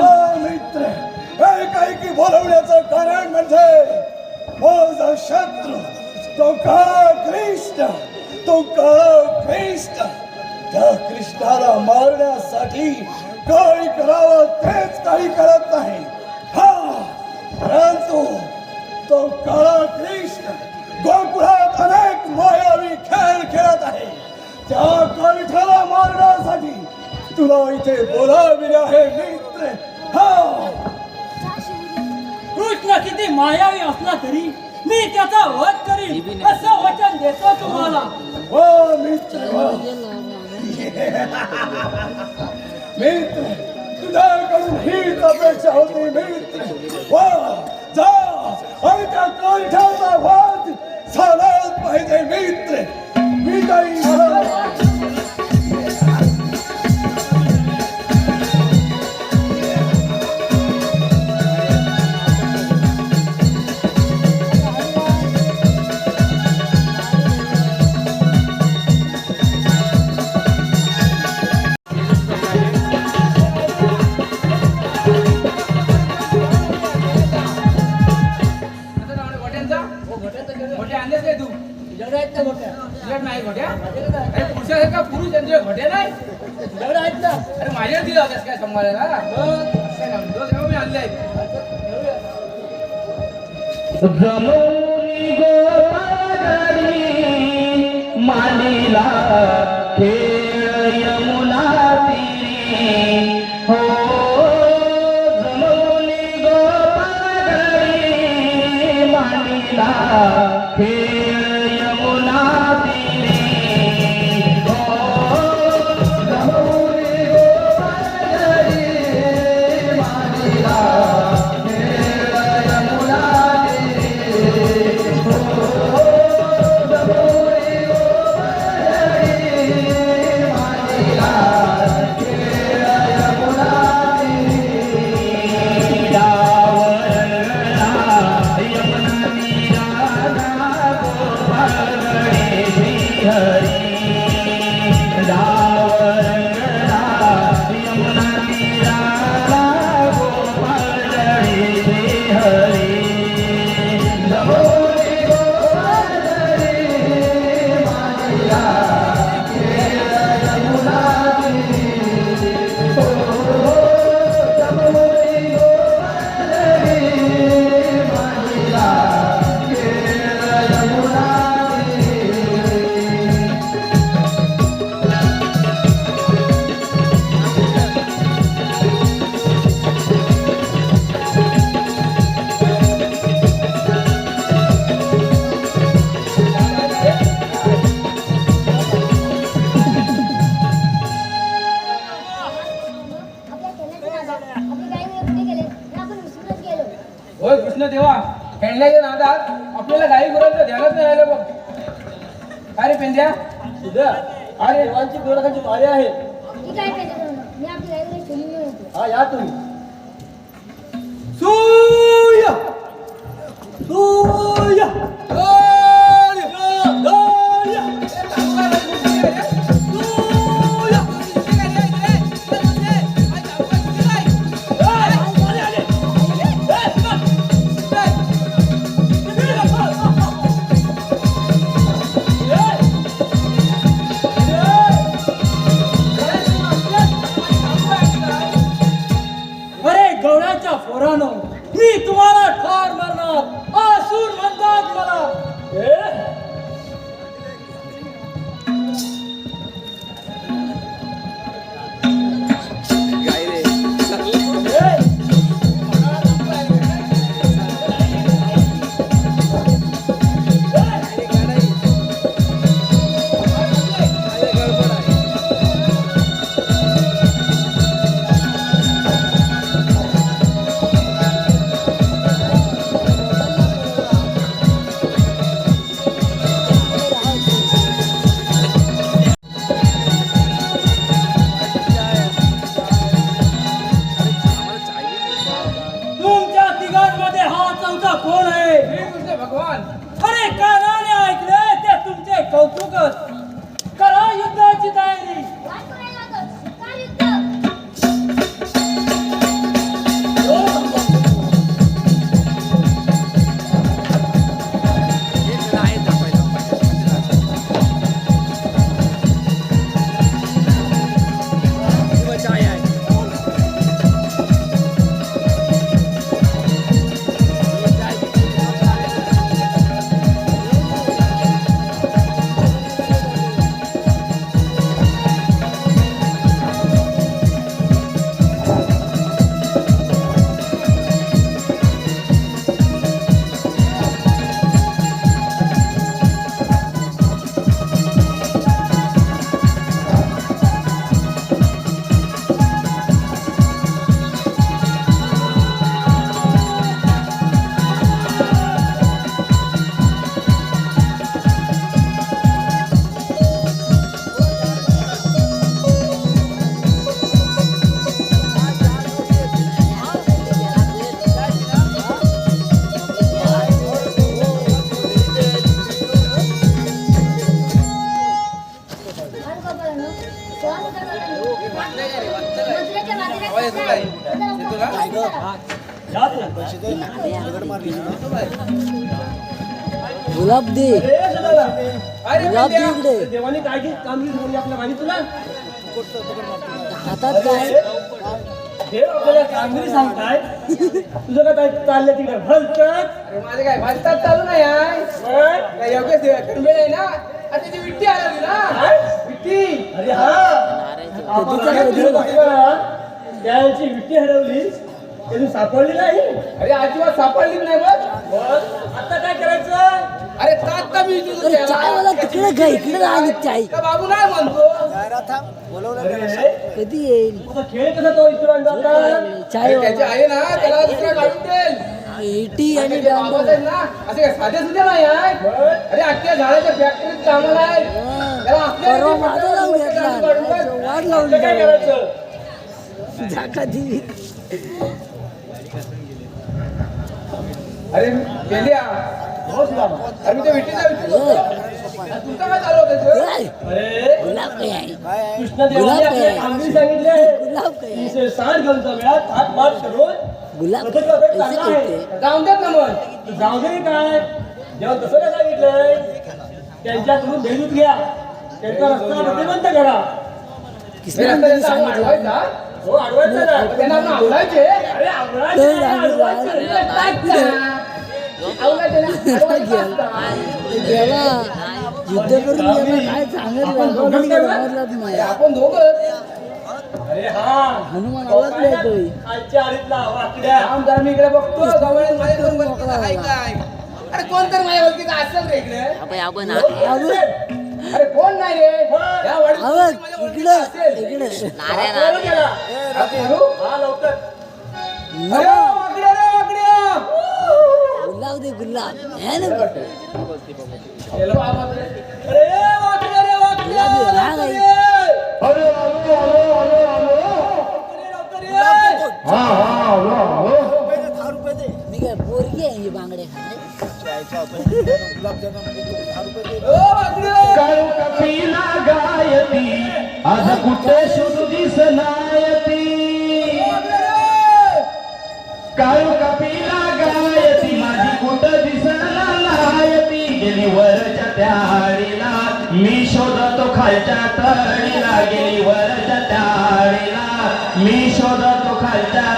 हो मित्र एकाएकी बोलवण्याचं कारण म्हणजे माझा शत्रू. तो काळा कृष्ण तो काळा कृष्ण त्या कृष्णाला मारण्यासाठी काय करावं तेच काही कळत नाही. हा परंतु तो काळा कृष्ण गोकुळात अनेक मायावी खेळ खेळत आहे. त्या कंठाला मारण्यासाठी तुला इथे बोलाविले आहे मित्र. हा. कृष्ण किती मायावी असला तरी मी त्याचा वध करीन. असं वचन देतो तुम्हाला. वा मित्र. मित्र तुझ्याकडून हीच अपेक्षा होती मित्र. वा जा. आणि त्या कंठाचा वाद झालाच पाहिजे मित्र. आणलेच तू. तुझ्याकडे आहेत तुझ्याकडे नाही घोट्या अरे पुरुषासारखा पुरुष त्यांचे घोटे नाही. तुझ्याकडे आहेत ना अरे माझ्या दिला काय सांभाळायला? मी आणले आहेत मालीला मालीला मारे आहे. हा या तुम्ही. चौथा कोण आहे? श्रीकृष्ण भगवान. अरे कानाने ऐकले ते तुमचे कौतुकच. गुलाब दे. गुलाब दे. इकडे देवाने काय की कामगिरी झाली आपल्या माहिती तुला? हातात काय? देव आपल्याला कामगिरी सांगताय. तुझं काय काय चाललंय तिकडे? माझे काय? वाजतात चालू नाही आहे. काय योगेश ना? आता विट्टी आली ना? विट्टी. अरे हा. त्यांची विट्टी हरवली. त्याची सापडली नाही. अरे अजिबात सापडलीच नाही बघ आता काय करायचं? अरे तात मी तुझं अरे चाय मला तिकडे घ्या इकडे राहिली चाय. का बाबू नाही म्हणतो? अरे कधी येईल? तुझा खेळ कसा तो जाता चाय त्याची आहे ना त्याला दुसरा काढून देईल. एटी आणि ते बाबा आहेत ना असे काय साधे सुधे नाही आहे? अरे अख्ख्या झाडाच्या फॅक्टरीत कामाला आहे. त्याला आपल्या परवा इथे माझा लावून फक्त घेतला. काढून टाक. वाट आता लावली काय करायचं? झाका दी अरे गेल्या आम्ही ते विटी तुमचा काय चालू गुलाब जाऊन देत ना मग जाऊन दे काय जेव्हा दुसरं सांगितलंय त्यांच्याकडून भेटून घ्या त्यांचा रस्ता बंद करा। किसने सांगितलं हो. देवा युद्ध करून काय समजलंच नाही आपण दोघं अरे हा. हनुमान आवाज नाही इकडे बघतो अरे कोण तर माझ्या असेल रे इकडे? अरे कोण नाही रे या वाडीत अगं, माझ्या इकडे असेल. इकडे वाकड्याला गेला. अरे धरू? हा लवकर अरे वाकड्या रे वाकड्या गुलाब दे गुलाब हे ना गेलो बाबा रे. अरे वाकड्या रे वाकड्या गुलाब दे, हा लवकर नाही. ये. अरे आलो आलो आलो आलो लवकर ये, लवकर ये. हा हा आलो आलो मी काय पोरगी आहे ही बांगडे खाणे ओ वाकड्या काळू कपिला गायती आज कुठे दिसनायती. कपिला गायती माझी कुठं दिसना लायती गेली वरच्या त्याळीला मी शोधतो खालच्या तळीला गेली वरच्या त्याळीला मी शोधतो खालच्या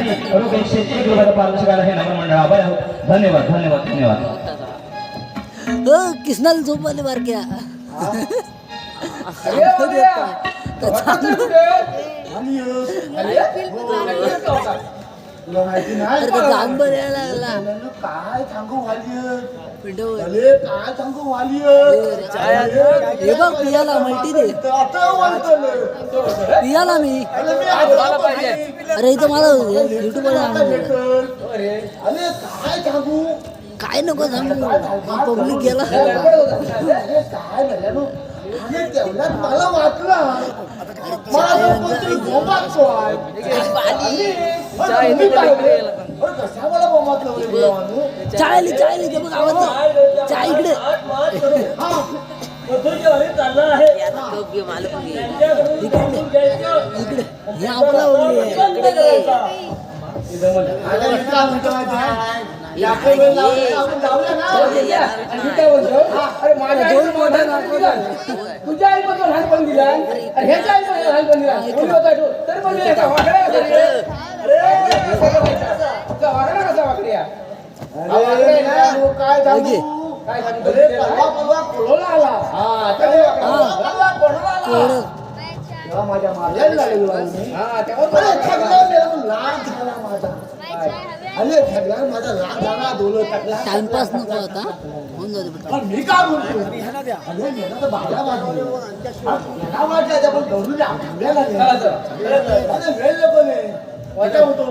कृष्णासाठी रोख एकशे एक रुपयाचा पारितोषिक आला हे नगर मंडळ आभार आहोत. धन्यवाद धन्यवाद धन्यवाद. हो कृष्णाला झोप आली बारक्या अरे बाबड्या, वाटतं कुठे? आली? का? तुला माहिती नाही. अरे तो जांभर यायला लागला. मुलांना काय सांगू. अरे काय सांगू वाली हे बघ पियाला मल्टी दे. आता वालतलं. पियाला मी. अरे इथं मला युट्यूब वर आणून दिलं. अरे काय सांगू? काय नको सांगू. पब्लिक गेला. मला वाटलं चायली चायली ते बघ आवाज चाय इकडे. हे आपला. तुझ्या आई पण लहानपण दिला ह्याच्या आई पण लहानपण दिला? तरी पण काय? काय सांगतो? परवा परवा आला. हा, आला. तेव्हा माझ्या लागलेलो. हा, झाला माझा. अरे माझा झाला दोन टाइमपास नको आता. होऊन जाऊ मी काय बोलतो अरे मेला तर बारा वाजले बारा वाजले पण वेळ नको नाही. वाटा होतो.